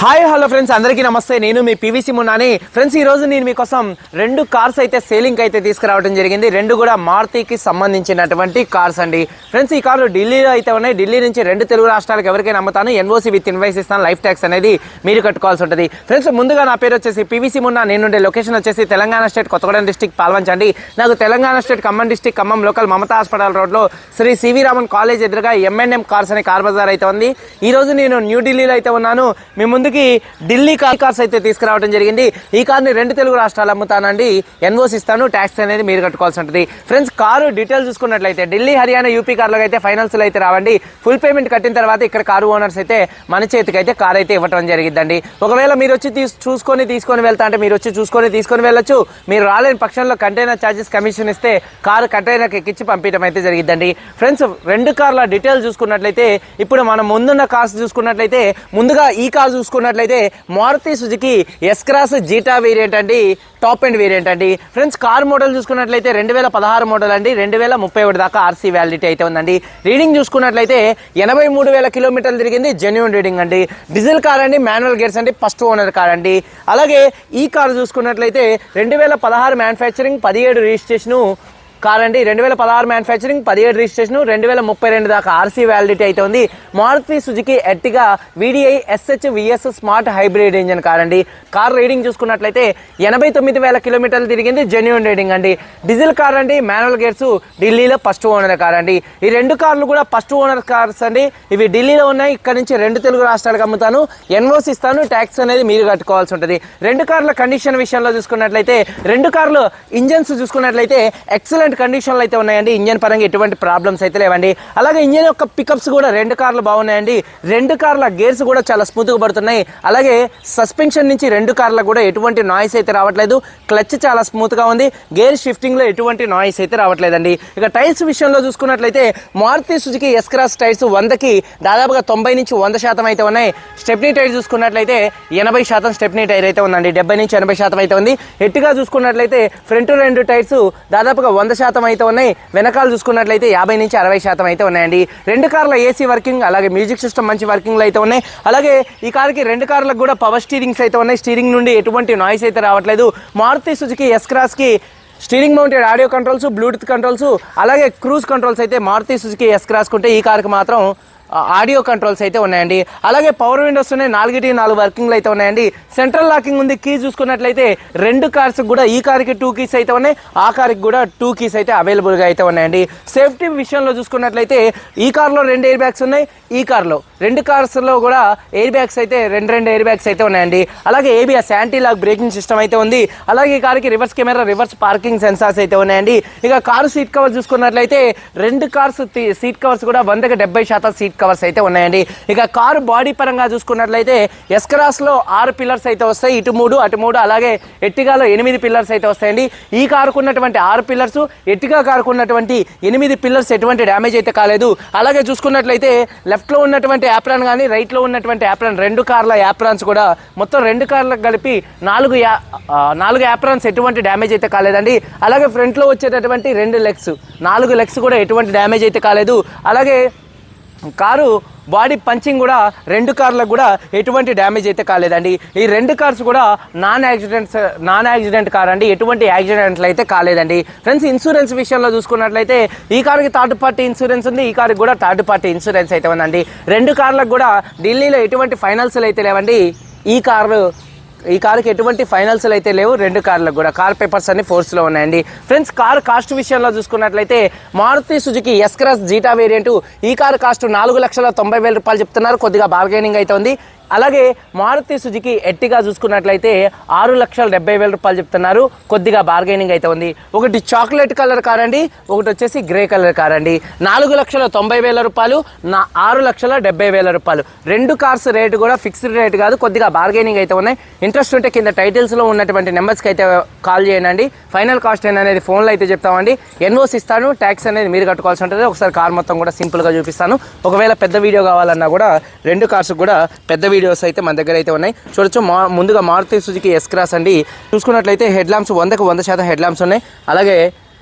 Hi hello friends అందరికీ నమస్తే. నేను మీ పీవీసీ మున్నాని ఫ్రెండ్స్ ఈ రోజు నేను మీకోసం రెండు కార్స్ అయితే సేలింగ్ అయితే తీసుకురావడం జరిగింది. రెండు కూడా మారుతికి సంబంధించినటువంటి కార్స్ అండి. ఫ్రెండ్స్ ఈ కార్లు ఢిల్లీలో అయితే ఉన్నాయి. ఢిల్లీ నుంచి రెండు తెలుగు రాష్ట్రాలకు ఎవరికైనా అమ్ముతాను. ఎన్ఓసి విత్ ఇన్వైస్ ఇస్తాను. లైఫ్ ట్యాక్స్ అనేది మీరు కట్టుకోవాల్సి ఉంటుంది. ఫ్రెండ్స్ ముందుగా నా పేరు వచ్చేసి పీవీసీ మున్నా నేనుండే లొకేషన్ వచ్చేసి తెలంగాణ స్టేట్ కొత్తగూడెం డిస్టిక్ పాల్వంచండి నాకు Telangana state Khammam district Khammam local Mamata hospital రోడ్లో Shri C V Raman college ఎదురుగా ఎంఎన్ఎం కార్స్ అనే కార్ బజార్ అయితే ఉంది. ఈ రోజు నేను న్యూఢిల్లీలో అయితే ఉన్నాను. మీ ముందు ముందుకి ఢిల్లీ కార్ కార్స్ అయితే తీసుకురావడం జరిగింది. ఈ కార్ని రెండు తెలుగు రాష్ట్రాలు అమ్ముతానండి. ఎన్ఓస్ ఇస్తాను ట్యాక్స్ అనేది మీరు కట్టుకోవాల్సి ఉంటుంది. ఫ్రెండ్స్ కారు డీటెయిల్స్ చూసుకున్నట్లయితే ఢిల్లీ హర్యానా యూపీ కార్లకు అయితే ఫైనాన్స్లో అయితే రావండి. ఫుల్ పేమెంట్ కట్టిన తర్వాత ఇక్కడ కారు ఓనర్స్ అయితే మన చేతికి అయితే కార్ అయితే ఇవ్వడం జరిగిందండి ఒకవేళ మీరు వచ్చి తీసు చూసుకొని తీసుకొని వెళ్తా అంటే మీరు వచ్చి చూసుకొని తీసుకొని వెళ్ళొచ్చు. మీరు రాలేని పక్షంలో కంటైనర్ ఛార్జెస్ కమిషన్ ఇస్తే కారు కంటైనర్కి ఎక్కించి పంపించడం అయితే జరిగిద్దండి. ఫ్రెండ్స్ రెండు కార్ల డీటెయిల్స్ చూసుకున్నట్లయితే ఇప్పుడు మనం ముందున్న కార్స్ చూసుకున్నట్లయితే ముందుగా ఈ కార్ చూసుకున్నట్లయితే Maruti Suzuki S Cross Zeta variant అండి టాప్ అండ్ వేరియంట్ అండి. ఫ్రెండ్స్ కార్ మోడల్ చూసుకున్నట్లయితే రెండు వేల పదహారు మోడల్ అండి రెండు వేల ముప్పై ఒకటి దాకా ఆర్సీ వ్యాలిడిటీ అయితే ఉందండి. రీడింగ్ చూసుకున్నట్లయితే ఎనభై మూడు వేల కిలోమీటర్లు తిరిగింది జెన్యున్ రీడింగ్ అండి. డీజిల్ కార్ అండి మాన్యువల్ గేర్స్ అండి ఫస్ట్ ఓనర్ కార్ అండి. అలాగే ఈ కార్ చూసుకున్నట్లయితే రెండు వేల పదహారు మ్యానుఫ్యాక్చరింగ్ పదిహేడు రిజిస్ట్రేషను కార్ అండి రెండు వేల పదహారు మ్యానుఫ్యాక్చరింగ్ పదిహేడు రిజిస్ట్రేషన్ రెండు వేల ముప్పై రెండు దాకా ఆర్సీ వ్యాలిడిటీ అయితే ఉంది. Maruti Suzuki Ertiga VDI SH VS smart hybrid engine car అండి కార్ రీడింగ్ చూసుకున్నట్లయితే ఎనభై తొమ్మిది వేల కిలోమీటర్లు తిరిగింది జెన్యున్ రీడింగ్ అండి. డీజిల్ కార్ అండి మాన్యువల్ గేర్స్ ఢిల్లీలో ఫస్ట్ ఓనర్ కార్ అండి ఈ రెండు కార్లు కూడా ఫస్ట్ ఓనర్ కార్స్ అండి. ఇవి ఢిల్లీలో ఉన్నాయి ఇక్కడ నుంచి రెండు తెలుగు రాష్ట్రాలకు అమ్ముతాను. ఎన్ఓసి ఇస్తాను ట్యాక్స్ అనేది మీరు కట్టుకోవాల్సి ఉంటుంది. రెండు కార్ల కండిషన్ విషయంలో చూసుకున్నట్లయితే రెండు కార్లు ఇంజన్స్ చూసుకున్నట్లయితే ఎక్సలెంట్ కండిషన్లు అయితే ఉన్నాయండి. ఇంజన్ పరంగా ఎటువంటి ప్రాబ్లమ్స్ అయితే లేవండి. అలాగే ఇంజన్ యొక్క పికప్స్ కూడా రెండు కార్లు బాగున్నాయండి. రెండు కార్ల గేర్స్ కూడా చాలా స్మూత్గా పడుతున్నాయి. అలాగే సస్పెన్షన్ నుంచి రెండు కార్లకు కూడా ఎటువంటి నాయిస్ అయితే రావట్లేదు. క్లచ్ చాలా స్మూత్గా ఉంది. గేర్ షిఫ్టింగ్లో ఎటువంటి నాయిస్ అయితే రావట్లేదండి. ఇక టైర్స్ విషయంలో చూసుకున్నట్లయితే మారుతి సుజుకి ఎస్క్రాస్ టైర్స్ వందకి దాదాపుగా తొంభై నుంచి వంద శాతం అయితే ఉన్నాయి. స్టెప్నీ టైర్ చూసుకున్నట్లయితే ఎనభై శాతం స్టెప్నీ టైర్ అయితే ఉందండి. డెబ్బై నుంచి ఎనభై శాతం అయితే ఉంది. ఎట్టుగా చూసుకున్నట్లయితే ఫ్రంట్ రెండు టైర్స్ దాదాపుగా వంద శాతం అయితే ఉన్నాయి. వెనకాల చూసుకున్నట్లయితే యాభై నుంచి అరవై శాతం అయితే ఉన్నాయండి. రెండు కార్ల ఏసీ వర్కింగ్ అలాగే మ్యూజిక్ సిస్టమ్ మంచి వర్కింగ్లో అయితే ఉన్నాయి. అలాగే ఈ కార్కి రెండు కార్లకు కూడా పవర్ స్టీరింగ్స్ అయితే ఉన్నాయి. స్టీరింగ్ నుండి ఎటువంటి నాయిస్ అయితే రావట్లేదు. Maruti Suzuki S క్రాస్కి steering mounted audio controls Bluetooth controls అలాగే క్రూజ్ కంట్రోల్స్ అయితే మారుతి సుజుకి ఎస్ క్రాస్ కుంటే ఈ కార్కి మాత్రం ఆడియో కంట్రోల్స్ అయితే ఉన్నాయండి. అలాగే పవర్ విండోస్ ఉన్నాయి. నాలుగుటి నాలుగు వర్కింగ్లు అయితే ఉన్నాయండి. సెంట్రల్ లాకింగ్ ఉంది. కీ చూసుకున్నట్లయితే రెండు కార్స్ కూడా ఈ కార్కి టూ కీస్ అయితే ఉన్నాయి. ఆ కార్కి కూడా టూ కీస్ అయితే అవైలబుల్గా అయితే ఉన్నాయండి. సేఫ్టీ విషయంలో చూసుకున్నట్లయితే ఈ కార్లో రెండు ఎయిర్ బ్యాగ్స్ ఉన్నాయి. ఈ కార్లో రెండు కార్స్లో కూడా ఎయిర్ బ్యాగ్స్ అయితే రెండు రెండు ఎయిర్ బ్యాగ్స్ అయితే ఉన్నాయండి. అలాగే ABS anti lock braking system అయితే ఉంది. అలాగే ఈ కార్కి reverse camera reverse parking sensors అయితే ఉన్నాయండి. ఇక కారు సీట్ కవర్ చూసుకున్నట్లయితే రెండు కార్స్ సీట్ కవర్స్ కూడా వందకి డెబ్బై శాతం సీట్ కవర్స్ అయితే ఉన్నాయండి. ఇక కారు బాడీ పరంగా చూసుకున్నట్లయితే ఎస్కరాస్లో ఆరు పిల్లర్స్ అయితే వస్తాయి. ఇటు మూడు అటు మూడు అలాగే ఎట్టిగాలో ఎనిమిది పిల్లర్స్ అయితే వస్తాయండి. ఈ కారుకున్నటువంటి ఆరు పిల్లర్స్ ఎట్టిగా కారుకున్నటువంటి ఎనిమిది పిల్లర్స్ ఎటువంటి డ్యామేజ్ అయితే కాలేదు. అలాగే చూసుకున్నట్లయితే లెఫ్ట్లో ఉన్నటువంటి యాప్రాన్ కానీ రైట్లో ఉన్నటువంటి యాప్రాన్ రెండు కార్ల యాప్రాన్స్ కూడా మొత్తం రెండు కార్లకు కలిపి నాలుగు యా నాలుగు యాప్రాన్స్ ఎటువంటి డ్యామేజ్ అయితే కాలేదండి. అలాగే ఫ్రంట్లో వచ్చేటటువంటి రెండు లెగ్స్ నాలుగు లెగ్స్ కూడా ఎటువంటి డ్యామేజ్ అయితే కాలేదు. అలాగే కారు బాడీ పంచింగ్ కూడా రెండు కార్లకు కూడా ఎటువంటి డ్యామేజ్ అయితే కాలేదండి. ఈ రెండు కార్స్ కూడా non accidents non accident car అండి. ఎటువంటి యాక్సిడెంట్లు అయితే కాలేదండి. ఫ్రెండ్స్ ఇన్సూరెన్స్ విషయంలో చూసుకున్నట్లయితే ఈ కార్కి థర్డ్ పార్టీ ఇన్సూరెన్స్ ఉంది. ఈ కార్కి కూడా థర్డ్ పార్టీ ఇన్సూరెన్స్ అయితే ఉందండి. రెండు కార్లకు కూడా ఢిల్లీలో ఎటువంటి ఫైనల్స్లు అయితే లేవండి. ఈ కారు ఈ కార్కి ఎటువంటి ఫైనల్స్లు అయితే లేవు. రెండు కార్లకు కూడా. కార్ పేపర్స్ అన్ని ఫోర్స్లో ఉన్నాయండి. ఫ్రెండ్స్ కార్ కాస్ట్ విషయంలో చూసుకున్నట్లయితే Maruti Suzuki S Cross Zeta variant ఈ కార్ కాస్ట్ నాలుగు లక్షల తొంభై వేల రూపాయలు చెప్తున్నారు. కొద్దిగా బార్గెనింగ్ అయితే ఉంది. అలాగే మారుతి సుజుకి ఎట్టిగా చూసుకున్నట్లయితే ఆరు లక్షల డెబ్బై వేల రూపాయలు చెప్తున్నారు. కొద్దిగా బార్గెనింగ్ అయితే ఉంది. ఒకటి చాక్లెట్ కలర్ కార్ అండి ఒకటి వచ్చేసి గ్రే కలర్ కార్ అండి నాలుగు లక్షల తొంభై వేల రూపాయలు నా ఆరు లక్షల డెబ్బై వేల రూపాయలు. రెండు కార్స్ రేటు కూడా ఫిక్స్డ్ రేట్ కాదు కొద్దిగా బార్గెనింగ్ అయితే ఉన్నాయి. ఇంట్రెస్ట్ ఉంటే కింద టైటిల్స్లో ఉన్నటువంటి నెంబర్స్కి అయితే కాల్ చేయండి. ఫైనల్ కాస్ట్ అనేది ఫోన్లో అయితే చెప్తామండి. ఎన్ఓస్ ఇస్తాను ట్యాక్స్ అనేది మీరు కట్టుకోవాల్సి ఉంటుంది. ఒకసారి కార్ మొత్తం కూడా సింపుల్గా చూపిస్తాను. ఒకవేళ పెద్ద వీడియో కావాలన్నా కూడా రెండు కార్స్ కూడా పెద్ద వీడియోస్ అయితే మన దగ్గర అయితే ఉన్నాయి. చూడొచ్చు మా ముందుగా మారుతి సుజుకి ఎస్ క్రాస్ అండి. చూసుకున్నట్లయితే హెడ్ ల్యాంప్స్ వందకు వంద శాతం హెడ్ ల్యాంప్స్ ఉన్నాయి. అలాగే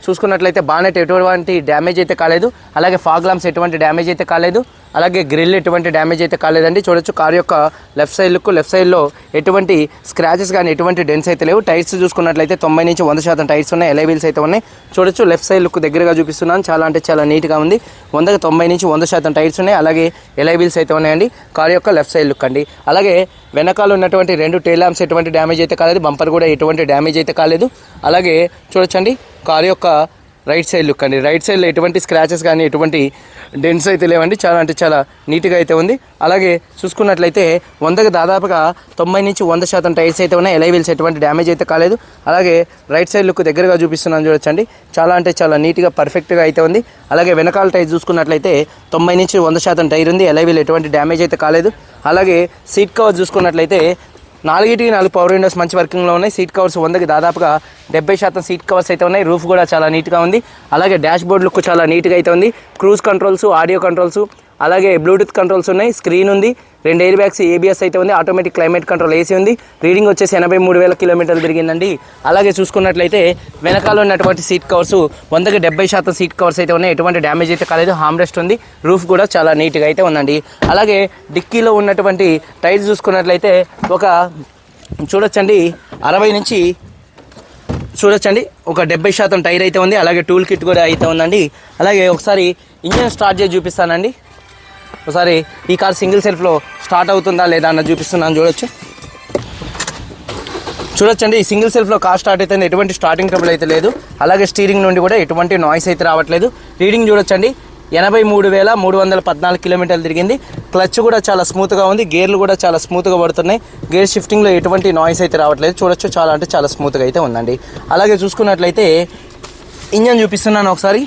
చూసుకున్నట్లయితే బాగానే ఎటువంటి డ్యామేజ్ అయితే కాలేదు. అలాగే ఫాగ్ ల్యాంప్స్ ఎటువంటి డ్యామేజ్ అయితే కాలేదు. అలాగే గ్రిల్ ఎటువంటి డ్యామేజ్ అయితే కాలేదండి. చూడొచ్చు కార్ యొక్క లెఫ్ట్ సైడ్ లుక్ లెఫ్ట్ సైడ్లో ఎటువంటి స్క్రాచెస్ కానీ ఎటువంటి డెన్స్ అయితే లేవు. టైర్స్ చూసుకున్నట్లయితే తొంభై నుంచి వంద శాతం టైర్స్ ఉన్నాయి. ఎలైవీల్స్ అయితే ఉన్నాయి. చూడొచ్చు లెఫ్ట్ సైడ్ లుక్ దగ్గరగా చూపిస్తున్నాను. చాలా అంటే చాలా నీట్గా ఉంది. వందకి తొంభై నుంచి వంద శాతం టైర్స్ ఉన్నాయి. అలాగే ఎలైవీల్స్ అయితే ఉన్నాయండి. కార్ యొక్క లెఫ్ట్ సైడ్ లుక్ అండి. అలాగే వెనకాల ఉన్నటువంటి రెండు టైల్ ల్యాంప్స్ ఎటువంటి డ్యామేజ్ అయితే కాలేదు. బంపర్ కూడా ఎటువంటి డ్యామేజ్ అయితే కాలేదు. అలాగే చూడొచ్చండి. కార్ యొక్క రైట్ సైడ్ లుక్ అండి. రైట్ సైడ్లో ఎటువంటి స్క్రాచెస్ కానీ ఎటువంటి డెన్స్ అయితే లేవండి. చాలా అంటే చాలా నీట్గా అయితే ఉంది. అలాగే చూసుకున్నట్లయితే వందకి దాదాపుగా తొంభై నుంచి వంద శాతం టైర్స్ అయితే ఉన్నాయి. ఎలైవీల్స్ ఎటువంటి డ్యామేజ్ అయితే కాలేదు. అలాగే రైట్ సైడ్ లుక్ దగ్గరగా చూపిస్తున్నాను చూడొచ్చండి. చాలా అంటే చాలా నీట్గా పర్ఫెక్ట్గా అయితే ఉంది. అలాగే వెనకాల టైర్ చూసుకున్నట్లయితే తొంభై నుంచి వంద శాతం టైర్ ఉంది. ఎలైవీల్ ఎటువంటి డ్యామేజ్ అయితే కాలేదు. అలాగే సీట్ కవర్ చూసుకున్నట్లయితే నాలుగిటికి నాలుగు పవర్ విండోస్ మంచి వర్కింగ్లో ఉన్నాయి. సీట్ కవర్స్ వందకి దాదాపుగా డెబ్బై శాతం సీట్ కవర్స్ అయితే ఉన్నాయి. రూఫ్ కూడా చాలా నీట్గా ఉంది. అలాగే డాష్ బోర్డ్ లుక్ చాలా నీట్గా అయితే ఉంది. క్రూజ్ కంట్రోల్స్ ఆడియో కంట్రోల్స్ అలాగే బ్లూటూత్ కంట్రోల్స్ ఉన్నాయి స్క్రీన్ ఉంది రెండు ఎయిర్ బ్యాగ్స్ ఏబిఎస్ అయితే ఉంది ఆటోమేటిక్ క్లైమేట్ కంట్రోల్ ఏసీ ఉంది. రీడింగ్ వచ్చేసి ఎనభై మూడు వేల కిలోమీటర్లు తిరిగిందండి అలాగే చూసుకున్నట్లయితే వెనకాల ఉన్నటువంటి సీట్ కవర్స్ వందకి డెబ్బై శాతం సీట్ కవర్స్ అయితే ఉన్నాయి. ఎటువంటి డ్యామేజ్ అయితే కాలేదు హామ్ రెస్ట్ ఉంది. రూఫ్ కూడా చాలా నీట్గా అయితే ఉందండి. అలాగే డిక్కీలో ఉన్నటువంటి టైర్స్ చూసుకున్నట్లయితే ఒక చూడొచ్చండి అరవై నుంచి చూడొచ్చండి ఒక డెబ్బై శాతం టైర్ అయితే ఉంది. అలాగే టూల్ కిట్ కూడా అయితే ఉందండి. అలాగే ఒకసారి ఇంజన్ స్టార్ట్ చేసి చూపిస్తానండి. ఒకసారి ఈ కార్ సింగిల్ సెల్ఫ్లో స్టార్ట్ అవుతుందా లేదా అన్న చూపిస్తున్నాను చూడొచ్చు. చూడొచ్చండి ఈ సింగిల్ సెల్ఫ్లో కార్ స్టార్ట్ అయితే ఎటువంటి స్టార్టింగ్ ట్రబుల్ అయితే లేదు. అలాగే స్టీరింగ్ నుండి కూడా ఎటువంటి నాయిస్ అయితే రావట్లేదు. రీడింగ్ చూడొచ్చండి. ఎనభై మూడు వేల మూడు వందల పద్నాలుగు కిలోమీటర్లు తిరిగింది. క్లచ్ కూడా చాలా స్మూత్గా ఉంది. గేర్లు కూడా చాలా స్మూత్గా పడుతున్నాయి. గేర్ షిఫ్టింగ్లో ఎటువంటి నాయిస్ అయితే రావట్లేదు. చూడొచ్చు చాలా అంటే చాలా స్మూత్గా అయితే ఉందండి. అలాగే చూసుకున్నట్లయితే ఇంజన్ చూపిస్తున్నాను ఒకసారి.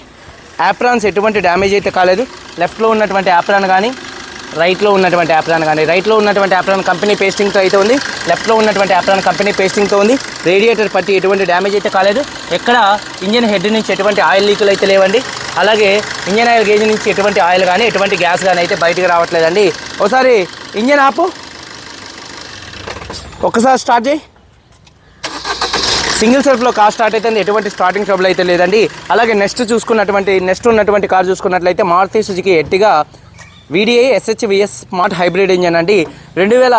యాప్రాన్స్ ఎటువంటి డ్యామేజ్ అయితే కాలేదు. లెఫ్ట్లో ఉన్నటువంటి యాప్రాన్ కానీ రైట్లో ఉన్నటువంటి యాప్రాన్ కానీ రైట్లో ఉన్నటువంటి యాప్రాన్ కంపెనీ పేస్టింగ్తో అయితే ఉంది. లెఫ్ట్లో ఉన్నటువంటి యాప్రాన్ కంపెనీ పేస్టింగ్తో ఉంది. రేడియేటర్ పట్టి ఎటువంటి డ్యామేజ్ అయితే కాలేదు. ఎక్కడ ఇంజన్ హెడ్ నుంచి ఎటువంటి ఆయిల్ లీకులు అయితే లేవండి. అలాగే ఇంజన్ ఆయిల్ గేజ్ నుంచి ఎటువంటి ఆయిల్ కానీ ఎటువంటి గ్యాస్ కానీ అయితే బయటకు రావట్లేదండి. ఒకసారి ఇంజన్ ఆపు. ఒక్కసారి స్టార్ట్ చేయి. సింగిల్ సెల్ఫ్లో కార్ స్టార్ట్ అయితే ఎటువంటి స్టార్టింగ్ ట్రబుల్ అయితే లేదండి. అలాగే నెక్స్ట్ చూసుకున్నటువంటి నెక్స్ట్ ఉన్నటువంటి కార్ చూసుకున్నట్లయితే Maruti Suzuki Ertiga VDI SHVS smart hybrid engine అండి. రెండు వేల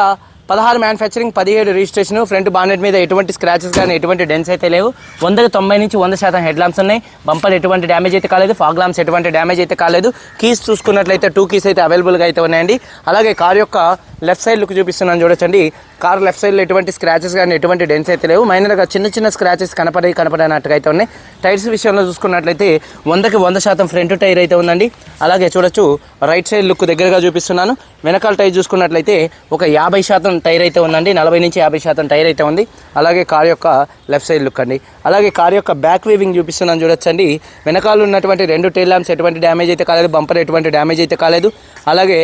పదహారు మ్యానుఫ్యాక్చరింగ్ పదిహేడు రిజిస్ట్రేషన్ ఫ్రంట్ బానెట్ మీద ఎటువంటి స్క్రాచెస్ కానీ ఎటువంటి డెన్స్ అయితే లేవు. వందకి తొంభై నుంచి వంద శాతం హెడ్ ల్యాంప్స్ ఉన్నాయి. బంపర్ ఎటువంటి డ్యామేజ్ అయితే కాలేదు. ఫాగ్ ల్యాంప్స్ ఎటువంటి డ్యామేజ్ అయితే కాలేదు. కీస్ చూసుకున్నట్లయితే టూ కీస్ అయితే అవైలబుల్గా అయితే ఉన్నాయండి. అలాగే కార్ యొక్క లెఫ్ట్ సైడ్ లుక్ చూపిస్తున్నాను చూడొచ్చండి. కార్ లెఫ్ట్ సైడ్లో ఎటువంటి స్క్రాచెస్ కానీ ఎటువంటి డెన్స్ అయితే లేవు. మైనర్గా చిన్న చిన్న స్క్రాచెస్ కనపడే కనపడనట్టుగా అయితే ఉన్నాయి. టైర్స్ విషయంలో చూసుకున్నట్లయితే వందకి వంద శాతం ఫ్రంట్ టైర్ అయితే ఉందండి. అలాగే చూడొచ్చు రైట్ సైడ్ లుక్ దగ్గరగా చూపిస్తున్నాను. వెనకాల టైర్ చూసుకున్నట్లయితే ఒక యాభై శాతం టైర్ అయితే ఉందండి. నలభై నుంచి యాభై శాతం టైర్ అయితే ఉంది. అలాగే కార్ యొక్క లెఫ్ట్ సైడ్ లుక్ అండి. అలాగే కార్ యొక్క బ్యాక్ వీవింగ్ చూపిస్తున్నాను చూడొచ్చండి. వెనకాల ఉన్నటువంటి రెండు టైల్ ల్యాంప్స్ ఎటువంటి డ్యామేజ్ అయితే కాలేదు. బంపర్ ఎటువంటి డ్యామేజ్ అయితే కాలేదు. అలాగే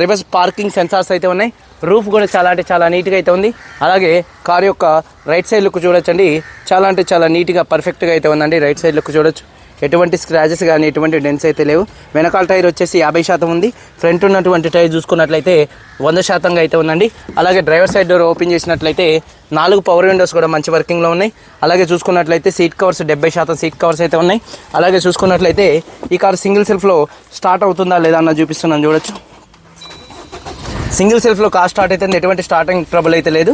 రివర్స్ పార్కింగ్ సెన్సార్స్ అయితే ఉన్నాయి. రూఫ్ కూడా చాలా అంటే చాలా నీట్గా అయితే ఉంది. అలాగే కార్ యొక్క రైట్ సైడ్ లుక్ చూడొచ్చండి. చాలా అంటే చాలా నీట్గా పర్ఫెక్ట్గా అయితే ఉందండి. రైట్ సైడ్ లుక్ చూడొచ్చు. ఎటువంటి స్క్రాచెస్ కానీ ఎటువంటి డెన్స్ అయితే లేవు. వెనకాల టైర్ వచ్చేసి యాభై శాతం ఉంది. ఫ్రంట్ ఉన్నటువంటి టైర్ చూసుకున్నట్లయితే వంద శాతంగా అయితే ఉందండి. అలాగే డ్రైవర్ సైడ్ డోర్ ఓపెన్ చేసినట్లయితే నాలుగు పవర్ విండోస్ కూడా మంచి వర్కింగ్లో ఉన్నాయి. అలాగే చూసుకున్నట్లయితే సీట్ కవర్స్ డెబ్బై శాతం సీట్ కవర్స్ అయితే ఉన్నాయి. అలాగే చూసుకున్నట్లయితే ఈ కార్ సింగిల్ సెల్ఫ్లో స్టార్ట్ అవుతుందా లేదా అన్న చూపిస్తున్నాను చూడొచ్చు. సింగిల్ సెల్ఫ్లో కార్ స్టార్ట్ అయితే ఎటువంటి స్టార్టింగ్ ట్రబుల్ అయితే లేదు.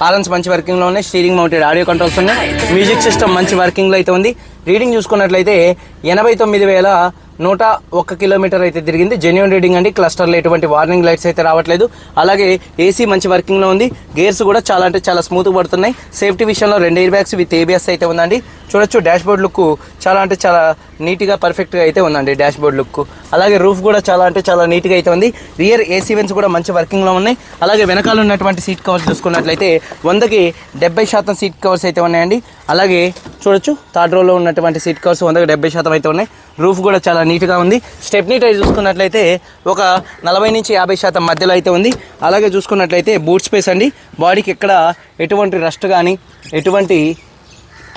హార్న్స్ మంచి వర్కింగ్లో ఉన్నాయి స్టీరింగ్ మౌంటెడ్ ఆడియో కంట్రోల్స్ ఉన్నాయి. మ్యూజిక్ సిస్టమ్ మంచి వర్కింగ్లో అయితే ఉంది. రీడింగ్ చూసుకున్నట్లయితే ఎనభై తొమ్మిది వేల నూట ఒక్క కిలోమీటర్ అయితే తిరిగింది. జెన్యున్ రీడింగ్ అండి. క్లస్టర్లో ఎటువంటి వార్నింగ్ లైట్స్ అయితే రావట్లేదు. అలాగే ఏసీ మంచి వర్కింగ్లో ఉంది. గేర్స్ కూడా చాలా అంటే చాలా స్మూత్ పడుతున్నాయి. సేఫ్టీ విషయంలో రెండు ఎయిర్ బ్యాగ్స్ విత్ ఏబిఎస్ అయితే ఉందండి. చూడొచ్చు డాష్ బోర్డ్ లుక్ చాలా అంటే చాలా నీట్గా పర్ఫెక్ట్గా అయితే ఉందండి డాష్ బోర్డ్ లుక్ అలాగే రూఫ్ కూడా చాలా అంటే చాలా నీట్గా అయితే ఉంది. రియర్ ఏసీ వెన్స్ కూడా మంచి వర్కింగ్లో ఉన్నాయి. అలాగే వెనకాల ఉన్నటువంటి సీట్ కవర్స్ చూసుకున్నట్లయితే వందకి డెబ్బై శాతం సీట్ కవర్స్ అయితే ఉన్నాయండి. అలాగే చూడొచ్చు థర్డ్ రోలో ఉన్నటువంటి సీట్ కవర్స్ వందకి డెబ్బై శాతం అయితే ఉన్నాయి. రూఫ్ కూడా చాలా నీట్గా ఉంది. స్టెప్నీ టైర్ చూసుకున్నట్లయితే ఒక నలభై నుంచి యాభై శాతం మధ్యలో అయితే ఉంది. అలాగే చూసుకున్నట్లయితే బూట్ స్పేస్ అండి. బాడీకి ఎక్కడ ఎటువంటి రస్ట్ కానీ ఎటువంటి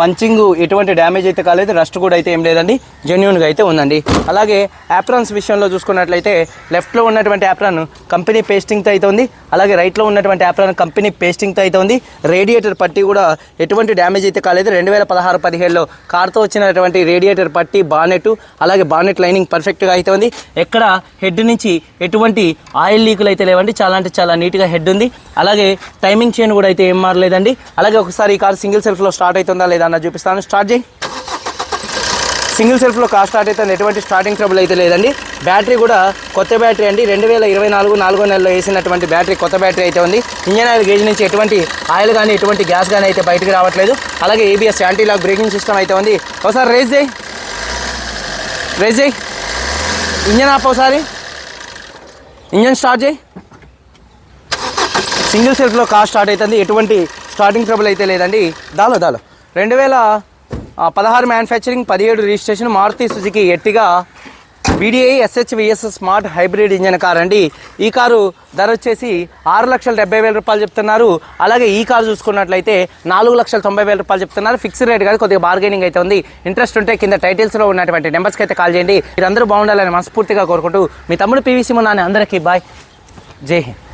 పంచింగ్ ఎటువంటి డ్యామేజ్ అయితే కాలేదు రస్ట్ కూడా అయితే ఏం లేదండి జెన్యున్గా అయితే ఉందండి. అలాగే యాప్రాన్స్ విషయంలో చూసుకున్నట్లయితే లెఫ్ట్లో ఉన్నటువంటి యాప్రాన్ కంపెనీ పేస్టింగ్తో అయితే ఉంది అలాగే రైట్లో ఉన్నటువంటి యాప్రాన్ కంపెనీ పేస్టింగ్తో అయితే ఉంది. రేడియేటర్ పట్టి కూడా ఎటువంటి డ్యామేజ్ అయితే కాలేదు రెండు వేల పదహారు పదిహేడులో కార్తో వచ్చినటువంటి రేడియేటర్ పట్టి బానెట్ అలాగే బానెట్ లైనింగ్ పర్ఫెక్ట్గా అయితే ఉంది. ఎక్కడ హెడ్ నుంచి ఎటువంటి ఆయిల్ లీకులు అయితే లేవండి చాలా అంటే చాలా నీట్గా హెడ్ ఉంది. అలాగే టైమింగ్ చైన్ కూడా అయితే ఏం మారలేదండి. అలాగే ఒకసారి ఈ కార్ సింగిల్ సెల్ఫ్లో స్టార్ట్ అవుతుందా లేదా అన్న చూపిస్తాను? స్టార్ట్ చేయి. సింగిల్ సెల్ఫ్లో కార్ స్టార్ట్ అయితే ఎటువంటి స్టార్టింగ్ ట్రబుల్ అయితే లేదండి. బ్యాటరీ కూడా కొత్త బ్యాటరీ అండి. రెండు వేల ఇరవై నాలుగు నాలుగో నెలలో వేసినటువంటి బ్యాటరీ కొత్త బ్యాటరీ అయితే ఉంది. ఇంజన్ ఆయిల్ గేజ్ నుంచి ఎటువంటి ఆయిల్ కానీ ఎటువంటి గ్యాస్ కానీ అయితే బయటకు రావట్లేదు. అలాగే ABS anti lock braking system అయితే ఉంది. ఒకసారి రేస్ చేయి. రేస్ చేయి. ఇంజన్ ఆప్ ఒకసారి. ఇంజన్ స్టార్ట్ చేయి. సింగిల్ సెల్ఫ్లో కార్ స్టార్ట్ అవుతుంది. ఎటువంటి స్టార్టింగ్ ట్రబుల్ అయితే లేదండి. దాలో దాలో. రెండు వేల పదహారు మ్యానుఫ్యాక్చరింగ్ పదిహేడు registration Maruti Suzuki Ertiga VDI SH VS smart hybrid engine car అండి. ఈ కారు ధర వచ్చేసి ఆరు లక్షల డెబ్బై వేల రూపాయలు చెప్తున్నారు. అలాగే ఈ కారు చూసుకున్నట్లయితే నాలుగు లక్షల తొంభై వేల రూపాయలు చెప్తున్నారు. ఫిక్స్డ్ రేట్ కాదు కొద్దిగా బార్గెనింగ్ అయితే ఉంది. ఇంట్రెస్ట్ ఉంటే కింద టైటిల్స్లో ఉన్నటువంటి నెంబర్స్కి అయితే కాల్ చేయండి. మీరందరూ బాగుండాలని మనస్ఫూర్తిగా కోరుకుంటూ మీ తమ్ముడు పీవీసీ మున్నాని అందరికీ బాయ్ జై హింద్.